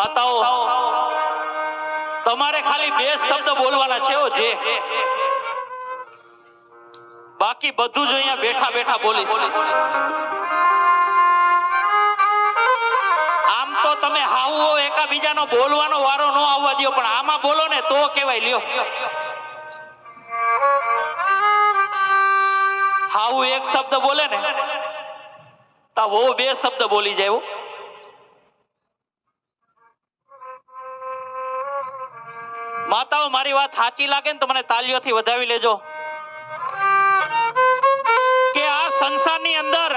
માતાઓ તમારે ખાલી બે શબ્દ બોલવાના છે જે. બાકી બધું જ અહીંયા બેઠા બેઠા બોલીશ. આમ તો તમે હાવું હો, એકાબીજાનો બોલવાનો વારો ન આવવા દો પણ આમાં બોલો ને તો કેવાય લ્યો. હાવું એક શબ્દ બોલે ને, તા વો બે શબ્દ બોલી જાય માતાઓ, મારી વાત સાચી લાગે ને તો મને તાલીઓથી વધાવી લેજો. કે આ સંસારની અંદર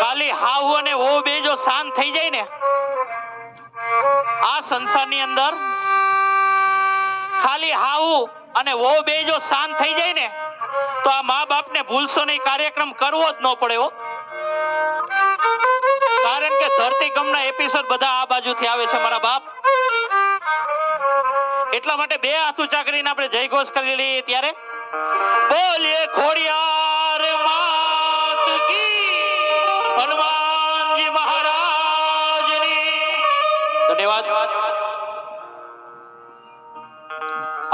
ખાલી હાવ અને વો બે જો શાંત થઈ જાય ને, આ સંસારની અંદર ખાલી હાવ અને વો બે જો શાંત થઈ જાય ને, તો આ મા બાપને ભૂલશો નહીં, કાર્યક્રમ કરવો જ ન પડે હો. કારણ કે ધરતીકંપના એપિસોડ બધા આ બાજુથી આવે છે, મારા બાપ. એટલા માટે બે હાથ ઊંચા કરીને આપણે જય ઘોષ કરી લઈએ ત્યારે. બોલીએ, ખોડિયાર માત કી હનુમાનજી મહારાજની. ધન્યવાદ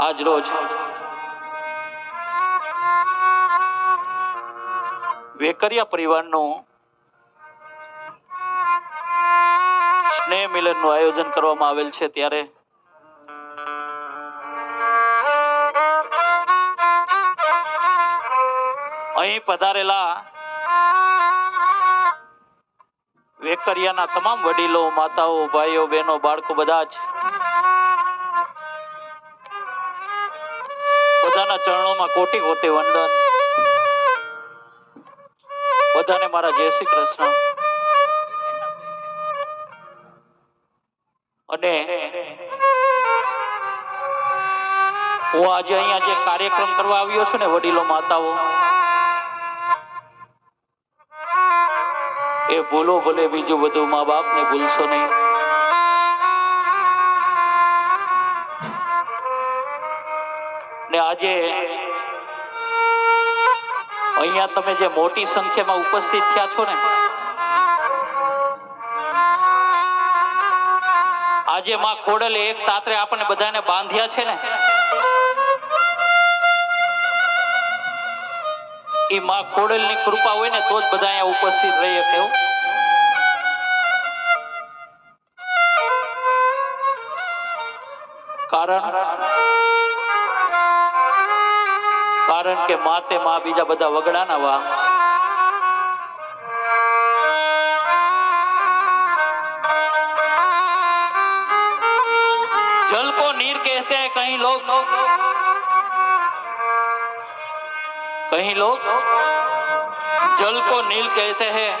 આજ રોજ વેકરિયા પરિવારનું સ્નેહ મિલનનું આયોજન કરવામાં આવેલ છે ત્યારે અહીં પધારેલા વેકરિયાના તમામ વડીલો, માતાઓ, ભાઈઓ, બહેનો, બાળકો બધા જ બધાના ચરણોમાં કોટી કોટી વંદન. બધાને મારા જય શ્રી કૃષ્ણ. અને હું આજે અહીંયા જે કાર્યક્રમ કરવા આવ્યો છું ને વડીલો, માતાઓ એ ભૂલો ભલે બીજું બધું મા બાપ ને ભૂલશો નહીં. ને આજે અહીંયા તમે જે મોટી સંખ્યામાં ઉપસ્થિત થયા છો ને, આજે માં ખોડલે એક તાત્રે આપણને બધાને બાંધ્યા છે ને એ માં ખોડલની કૃપા હોય ને તો જ બધા અહીંયા ઉપસ્થિત રહી શકે કારણ કારણ કે માતે માં બીજા બધા વગડાના વા. જલકો નીર કહેતે કઈ લોક कहीं लोग जल को नील कहते हैं,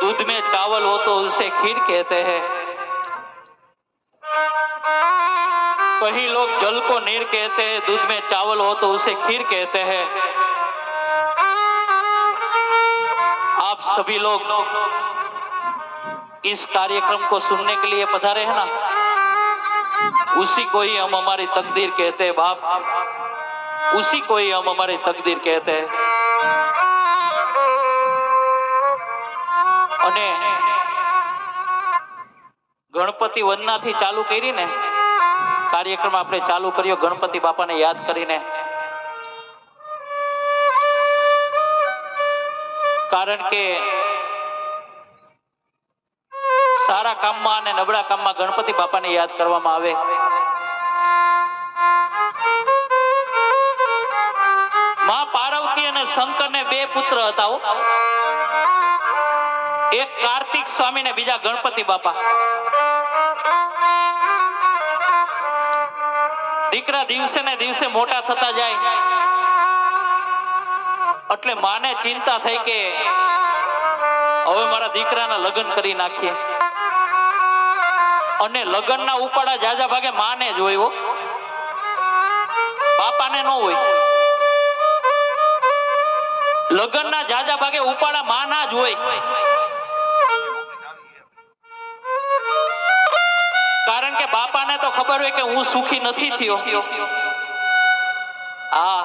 दूध में चावल हो तो उसे खीर कहते हैं। कहीं लोग जल को नीर कहते हैं, दूध में चावल हो तो उसे खीर कहते हैं। आप सभी लोग इस कार्यक्रम को सुनने के लिए पधारे हैं ना? उसी को ही हम हमारी तकदीर कहते हैं, बाप। उसी को ही हम हमारी तकदीर कहते हैं અને ગણપતિ વંદનાથી ચાલુ કરી ને કાર્યક્રમ આપણે ચાલુ કર્યો ગણપતિ બાપાને યાદ કરીને કારણ કે સારા કામમાં અને નબળા કામમાં ગણપતિ બાપાને યાદ કરવામાં આવે સ્વામી ને બીજા ગણપતિ બાપા. દીકરા દિવસે ને દિવસે મોટા થતા જાય. એટલે માને ચિંતા થઈ કે હવે મારા દીકરાના લગ્ન કરી નાખીએ. અને લગ્નના ઉપાડા જાજા ભાગે માને જ હોય બાપાને ન હોય. લગ્નના જાજા ભાગે ઉપાડા માના જ હોય. કારણ કે બાપાને તો ખબર હોય કે હું સુખી નથી થયો. હા.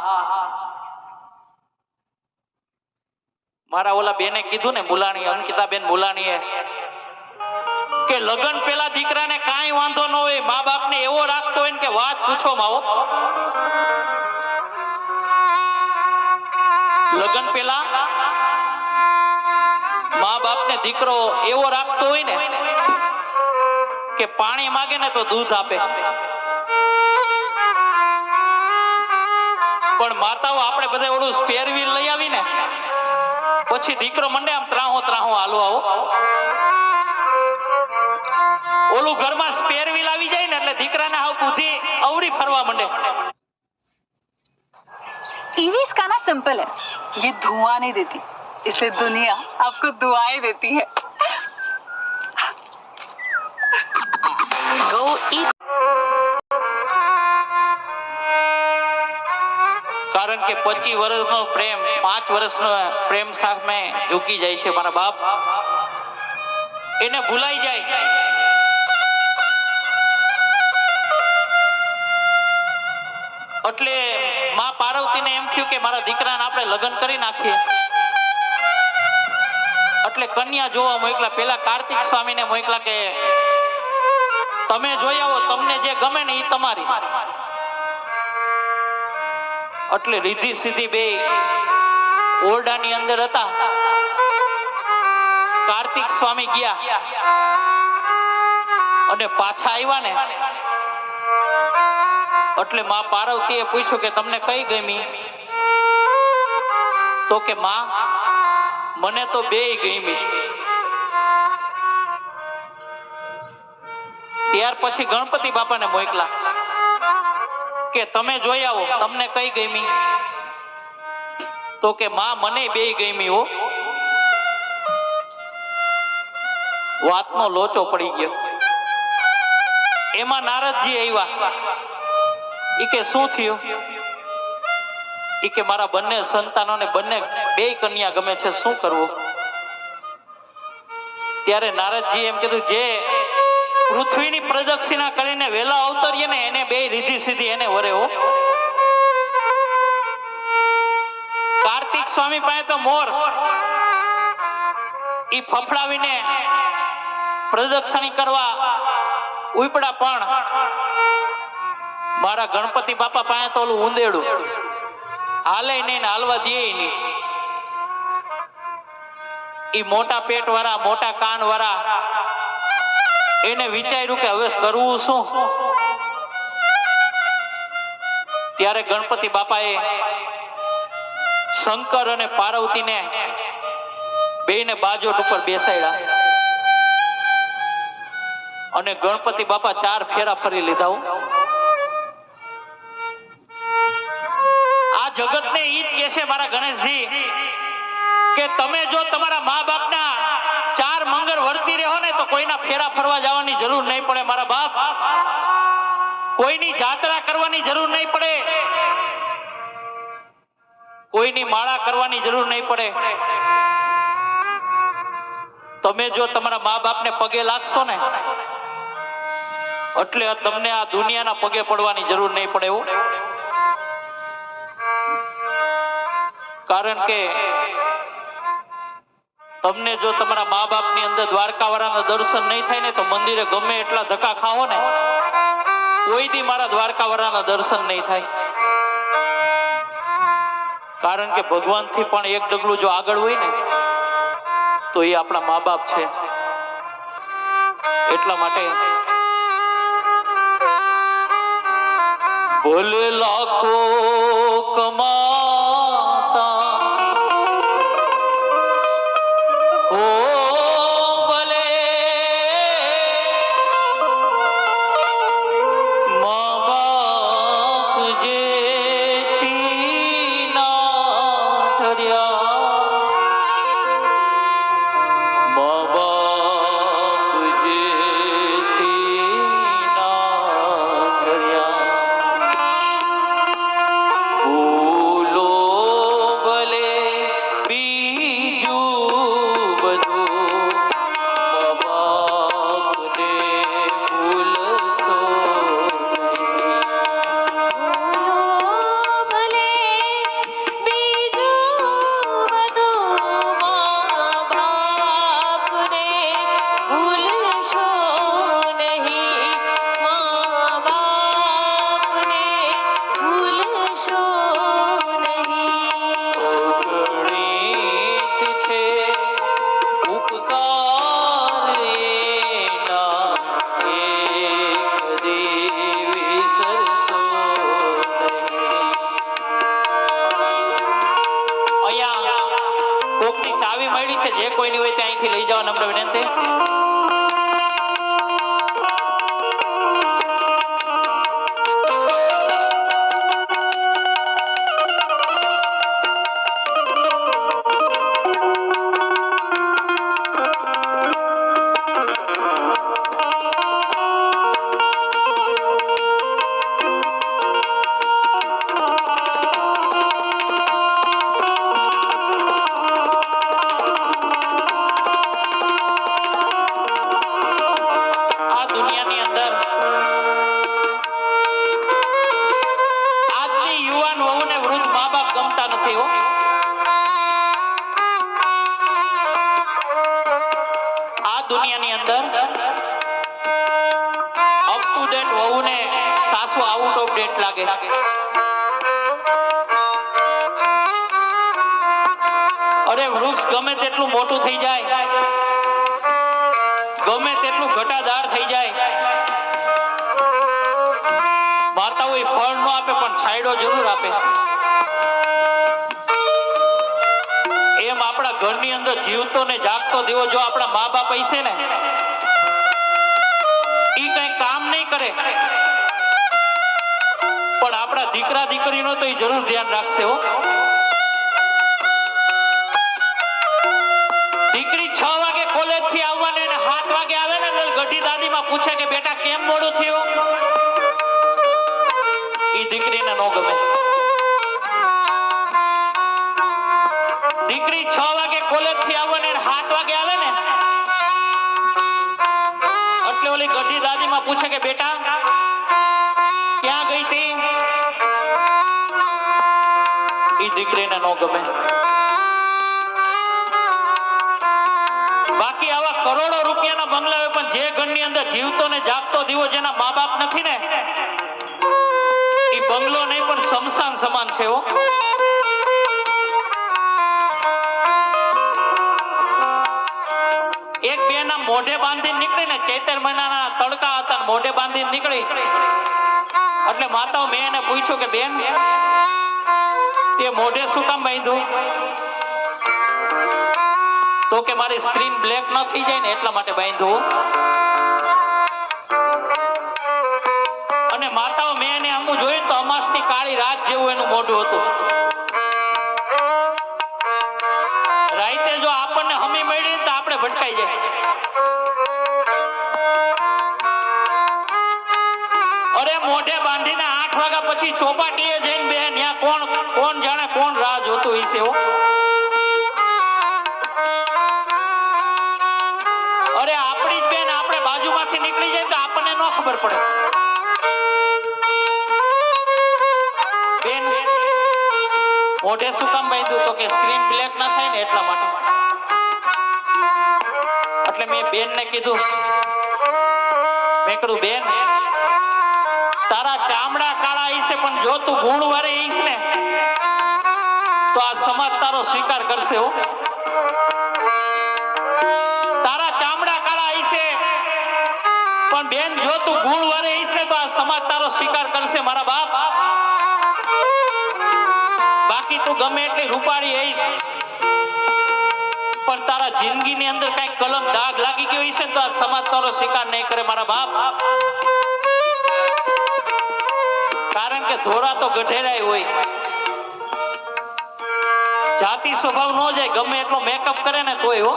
મારા ઓલા બેને કીધું ને મુલાણી અંકિતાબેન મુલાણીએ, કે લગ્ન પેલા દીકરાને કાંઈ વાંધો ન હોય, મા બાપને એવો રાખતો હોય કે વાત પૂછો માવો. લગ્ન પેલા મા બાપ ને દીકરો એવો રાખતો હોય ને કે પાણી માગે ને તો દૂધ આપે. પણ માતાઓ આપણે બધા ઓળું સ્પેર વ્હીલ લઈ આવી ને, પછી દીકરો મંડે આમ ત્રાહો ત્રાહો હાલો આવો. ઓલું ઘરમાં સ્પેર વ્હીલ આવી જાય ને એટલે દીકરાને હાવ બુદ્ધિ અવરી ફરવા મંડે. ટીવી કાના સિમ્પલ હે ये धुआं नहीं देती इसलिए दुनिया आपको दुआएं देती है गो ईट કારણ કે પચીસ વર્ષનો પ્રેમ પાંચ વર્ષનો પ્રેમ સામે ઝૂકી જાય છે મારા બાપ એને ભૂલાઈ જાય એટલે માં પાર્વતીને એમ થયું કે મારા દીકરાને આપણે લગ્ન કરી નાખીએ. એટલે કન્યા જોવા મોકલા. પેલા કાર્તિક સ્વામીને મોકલા કે, તમે જોઈ આવો, તમને જે ગમે ને એ તમારી. એટલે રીધી સીધી બે ઓરડાની અંદર હતા. કાર્તિક સ્વામી ગયા. અને પાછા આવ્યા ને. એટલે માં પાર્વતીએ પૂછ્યું કે તમને કઈ ગમી? તો કે માં, મને તો બે ગમી. ત્યાર પછી ગણપતિ બાપાને મોકલા કે તમે જોઈ આવો, તમને કઈ ગમી? તો કે માં, મને બે ગમી હો. વાતનો લોચો પડી ગયો. એમાં નારદજી આવ્યા. કે શું થયું? ઈ કે મારા બંને સંતાનોને બંને બે કન્યા ગમે છે, શું કરવું? ત્યારે નારદજી એમ કીધું, જે પૃથ્વીની પ્રદક્ષિણા કરીને વેલા અવતરીએ ને એને બે રીધી સીધી એને વરે હો. કાર્તિક સ્વામી પાસે તો મોર. ઈ ફફડાવીને પ્રદક્ષિણી કરવા ઉપડા પણ મારા ગણપતિ બાપા પાસે તો ઓલું ઉંદેડું હાલે નહીં હાલવા દે નહીં. ઈ મોટા પેટ વાળા મોટા કાન વાળા એને વિચાર્યું કે હવે કરવું શું? ત્યારે ગણપતિ બાપાએ શંકર અને પાર્વતીને બેને બાજોટ ઉપર બેસાડ્યા. અને ગણપતિ બાપા ચાર ફેરા ફરી લીધા હો. જગતને ઈ જ કહે મારા ગણેશજી, કે તમે જો તમારા મા બાપના ચાર મંગળ વર્તી રહ્યો ને તો કોઈના ફેરા ફરવા જવાની જરૂર નહીં પડે મારા બાપ. કોઈની જાત્રા કરવાની જરૂર નહીં પડે. કોઈની માળા કરવાની જરૂર નહીં પડે. તમે જો તમારા મા બાપને પગે લાગશો ને, એટલે તમને આ દુનિયાના પગે પડવાની જરૂર નહીં પડે એવું. કારણ કે તમને જો તમારા મા બાપની અંદર દ્વારકાવાળાના દર્શન નહીં થાય ને તો મંદિરે ગમે એટલા ધક્કા ખાઓ ને, કોઈ દી મારા દ્વારકાવાળાના દર્શન નહીં થાય. કારણ કે ભગવાનથી પણ એક ડગલું જો આગળ હોય ને, તો એ આપણા મા બાપ છે. એટલા માટે ભલે લાખો કમાતા ગમે તેટલું મોટું થઈ જાય, ગમે તેટલું ઘટાદાર થઈ જાય, માતાઓ ફળ ન આપે, પણ છાંયડો જરૂર આપે. એમ આપણા ઘરની અંદર જીવતો ને જાગતો દેવો જો આપણા મા બાપ હશે ને, ઈ કઈ કામ નહીં કરે. પણ આપણા દીકરા દીકરીનો તો એ જરૂર ધ્યાન રાખશે હો. સાત વાગે આવે ને એટલે ગઢી દાદી માં પૂછે કે બેટા, કેમ મોડું થયું? એ દીકરીને નો ગમે. દીકરી છ વાગે કોલેજથી આવવાની ને સાત વાગે આવે ને, એટલે ઓલી ગઢી દાદી માં પૂછે કે બેટા, ક્યાં ગઈ તી? એ દીકરીને નો ગમે. બાકી આવા કરોડો રૂપિયાના બંગલા પણ જે ઘરની અંદર જીવતો ને જાગતો દીવો જેના મા બાપ નથી ને, એ બંગલો નહીં પણ શમશાન સમાન છે હો. એક બે ના મોઢે બાંધીને નીકળી ને ચૈતર મહિનાના તડકા હતા મોઢે બાંધીને નીકળી. એટલે માતાઓ મેં એને પૂછ્યું કે, બેન, તે મોઢે શું કામ બાંધ્યું? તો કે મારી સ્ક્રીન બ્લેક ન થઈ જાય ને એટલા માટે બાંધ્યું અને માતાઓ, મેં એને આમું જોયું તો અમાસની કાળી રાત જેવું એનું મોઢું હતું. રાઈતે જો આપણને હમી મળી તો આપણે ભટકાઈ જાય. અરે, મોઢે બાંધીને આઠ વાગ્યા પછી ચોપાટીએ જઈને બે ત્યાં કોણ કોણ જાણે કોણ રાહ જોતું હશે હો. બાજુમાંથી નીકળી જાય તો આપણને ન ખબર પડે. બેન, મોઢે શું કામ બાંધ્યું? તો કે સ્ક્રીન બ્લેક ના થાય ને એટલા માટે. એટલે મેં બેનને કીધું, મેં કીધું, બેન, તારા ચામડા કાળા હશે પણ જો તું ગુણ વારે હઈશ ને, તો આ સમાજ તારો સ્વીકાર કરશે હો. પણ બેન જો તું ગુણ વરે હઈશ ને તો આ સમાજ તારો સ્વીકાર કરશે મારા બાપ. બાકી તું ગમે એટલી રૂપાળી હઈશ, પણ તારા જિંદગીની અંદર કઈ કલમ દાગ લાગી ગયો ને તો આ સમાજ તારો સ્વીકાર નહીં કરે મારા બાપ. કારણ કે ધોરા તો ગઢેરાય હોય. જાતિ સ્વભાવ ન જાય, ગમે એટલો મેકઅપ કરે ને તોય હો.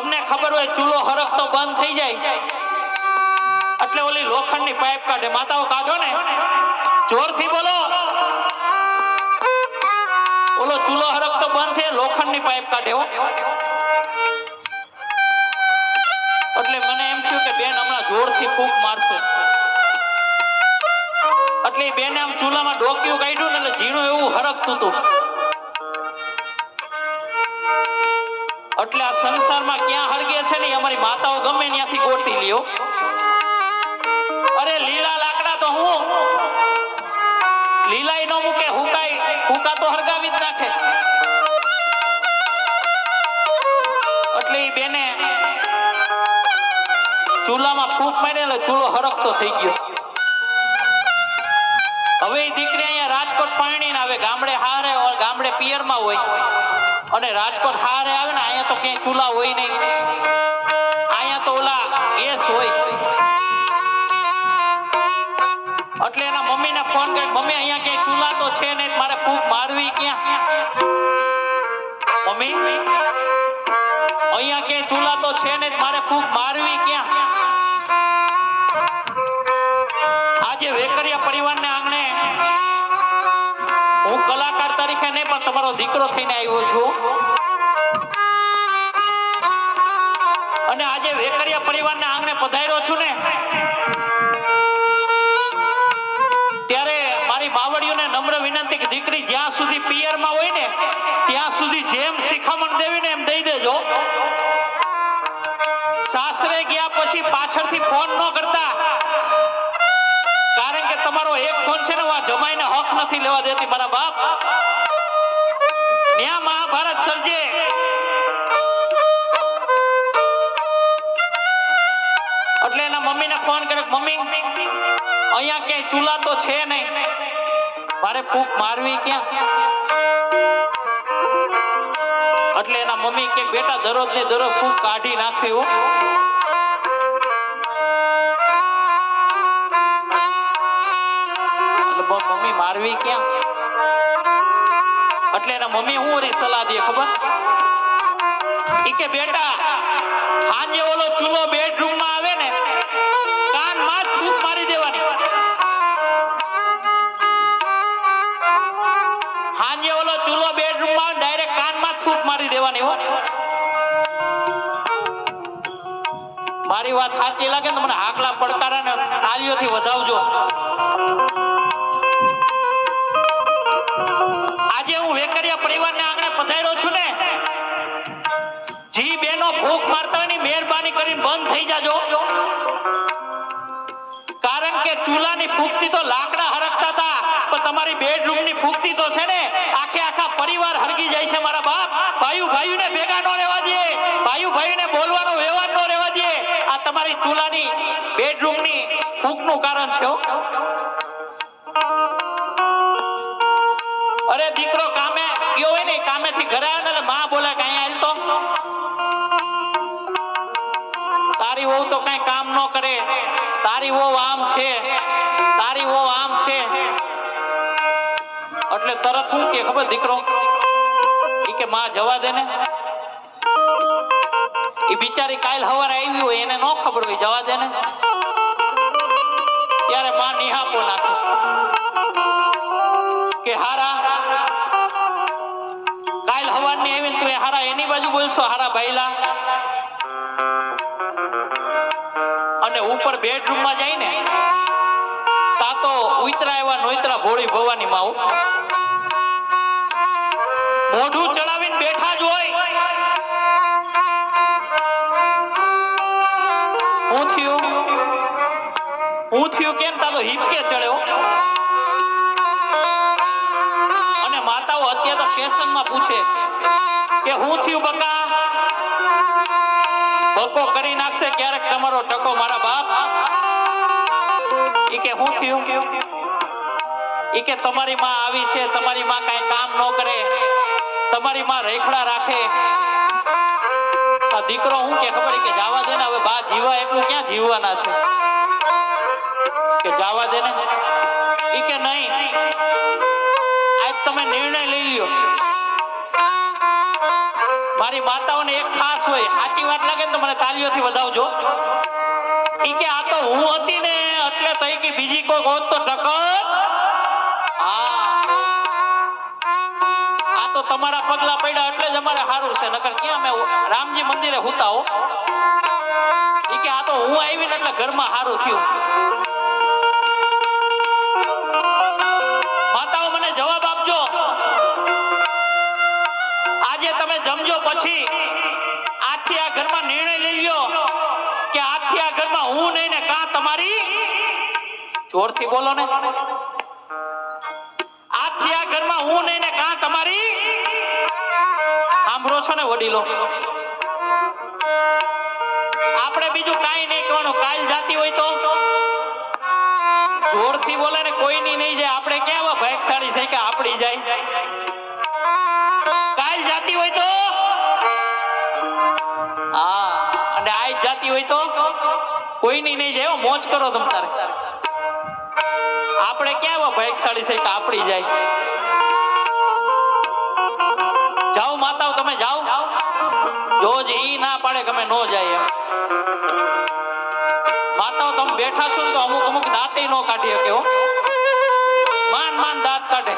તમને ખબર હોય ચૂલો હરખતો બંધ થઈ જાય. એટલે ઓલી લોખંડની પાઇપ કાઢે. માતાઓ, કાઢો ને. જોરથી બોલો. ઓલો ચૂલો હરખતો બંધ થઈ લોખંડની પાઇપ કાઢે એટલે મને એમ થયું કે બેન હમણાં જોરથી ફૂંક મારશે. એટલે બેને આમ ચૂલામાં ડોક્યું કાઢ્યું ને એટલે ઝીણું એવું હરખતું હતું. એટલે આ સંસારમાં ક્યાં હરગે છે ને અમારી માતાઓ ગમે ત્યાંથી ગોતી લ્યો. અરે લીલા લાકડા તો હું? લીલાઈ ન મૂકે હુકાઈ હુકા તો હરગાવી જ નાખે. એટલે એ બેને ચૂલામાં ફૂંક મારી એટલે ચૂલો હરકતો થઈ ગયો. હવે એ દીકરી અહીંયા રાજકોટ પાણી આવે, ગામડે હારે ગામડે પિયરમાં હોય. અને રાજકોટ હારે આવે ને, અહીંયા તો ક્યાંય ચૂલા હોય નહીં. અહીંયા તો ઓલા ગેસ હોય. એટલે એના મમ્મીને ફોન કરી મમ્મી, અહીંયા ક્યાંય ચૂલા તો છે નહીં, મારે ફૂંક મારવી ક્યાં? મમ્મી, અહીંયા ક્યાંય ચૂલા તો છે નહીં, મારે ફૂંક મારવી ક્યાં? આજે વેકરિયા પરિવારને આંગણે કલાકાર તરીકે નહીં, પણ તમારો દીકરો થઈને આવ્યો છું. અને આજે વેકરિયા પરિવારને આંગણે પધાર્યો છું ને, ત્યારે મારી બાવળીઓને નમ્ર વિનંતી કે દીકરી જ્યાં સુધી પિયરમાં હોય ને, ત્યાં સુધી જેમ શિખામણ દેવી ને એમ દઈ દેજો. સાસરે ગયા પછી પાછળથી ફોન ન કરતા ને જમાઈને હક નથી લેવા દેતી મારા બાપ. ન્યા મહાભારત સર્જે એટલે એના મમ્મીને ફોન કર્યો મમ્મી, અહીંયા ક્યાંય ચૂલા તો છે નહીં. મારે ફૂંક મારવી ક્યાં? એટલે એના મમ્મી કે, બેટા દરરોજ ને દરરોજ ફૂંક કાઢી નાખવી મારવી ક્યાં? એટલે એના મમ્મી હું વળી સલાહ દે, ખબર? ઈ કે, બેટા, હાંજે ઓલો ચૂલો બેડરૂમમાં આવે ને કાનમાં ફૂંક મારી દેવાની. હાંજે ઓલો ચૂલો બેડરૂમમાં ડાયરેક્ટ કાનમાં ફૂંક મારી દેવાની, હો. મારી વાત સાચી લાગે ને મને હાકલા પડકારા ને તાલીઓથી વધાવજો. હું વેકરિયા પરિવારને આંગણે પધાર્યો છું ને, જી બેનો ભૂખ મારતા હોયની મહેરબાની કરીને બંધ થઈ જાજો. કારણ કે ચૂલાની ફૂકતી તો લાકડા હરકતા હતા, પણ તમારી બેડરૂમની ફૂકતી તો છે ને, આખે આખા પરિવાર હરગી જાય છે મારા બાપ. ભાઈઓ, ભાઈઓને ભેગા નો રહેવા દે. ભાઈઓ, ભાઈઓને બોલવાનો વ્યવહાર નો રહેવા દે. આ તમારી ચૂલાની બેડરૂમની ફૂકનું કારણ છે અરે દીકરો કામે ગયો હોય ને કામેથી ઘરે આવે ને એટલે માં બોલે કે અહીંયા હાલ તો. તારી વહુ તો કઈ કામ ન કરે. તારી વહુ આમ છે. તારી વહુ આમ છે. એટલે તરત હું કે, ખબર દીકરો? ઈ કે માં જવા દે ને. એ બિચારી કાલ હવારે આવી હોય, એને ન ખબર હોય, જવા દે ને. ત્યારે માં નિહાપો નાખે. હારા એની બાજુ બોલશો, હારા ભાઈલા? અને ઉપર બેડરૂમમાં જાય ને, તા ઉતરા એવા નોતરા ભોળી ભવાની માઉ મોઢું ચડાવીને બેઠા જ હોય. હું થયું? હું થયું કેમ? તા તો હિપકે ચડ્યો. અને માતાઓ અત્યારે તો ફેશનમાં પૂછે. કે હું થયું બકા? ભોકો કરી નાખશે ક્યારેક તમારો ટકો મારા બાપ. ઈ કે હું થયું? ઈ કે તમારી માં આવી છે, તમારી માં કાંઈ કામ ન કરે, તમારી માં રેખડા રાખે. આ દીકરો હું કે ખબર કે જાવા દે ને, હવે બા જીવા એટલું ક્યાં જીવવાના છે? કે જાવા દે ને? ઈ કે નહીં. આજ તમે નિર્ણય લઈ લ્યો. મારી માતાઓને એક ખાસ હોય, સાચી વાત લાગે તો મને તાલીઓથી વધાવજો. ઈ કે આ તો હું હતી ને, એટલે તઈ કે બીજી કોઈ હોત તો ટકર આ તો તમારા પગલા પડ્યા એટલે જ અમારે સારું છે, નકર ક્યાં અમે રામજી મંદિરે હુતાઓ ઈ કે આ તો હું આવીને એટલે ઘરમાં સારું થયું. આજે તમે જમજો પછી આજથી આ ઘરમાં નિર્ણય લઈ લ્યો કે આજથી આ ઘરમાં હું નહીં ને કાં તમારી? જોરથી બોલો ને. આજથી આ ઘરમાં હું નહીં ને કાં તમારી? સાંભળો છો ને વડીલો. આપણે બીજું કાંઈ નહીં કહેવાનું કાલ જાતી હોય તો. જોરથી બોલે ને કોઈની નહીં જાય. આપણે ક્યાં ભાઈ ભાગશાળી છે કે આપડી જાય. આઈ જાતી હોય તો? હા, અને આઈ જાતી હોય તો? કોઈની નહીં જાય મોજ કરો તમ તારે. આપણે કેવા ભયકશાળી છે કે આપણી જાય? જાઓ માતાઓ, તમે જાઓ. જોજ ઈ ના પાડે તમે અમે નો જાય એમ. માતાઓ, તમે બેઠા છો તો અમુક અમુક દાંતે નો કાઢી શકે હો. માન માન દાંત કાઢે.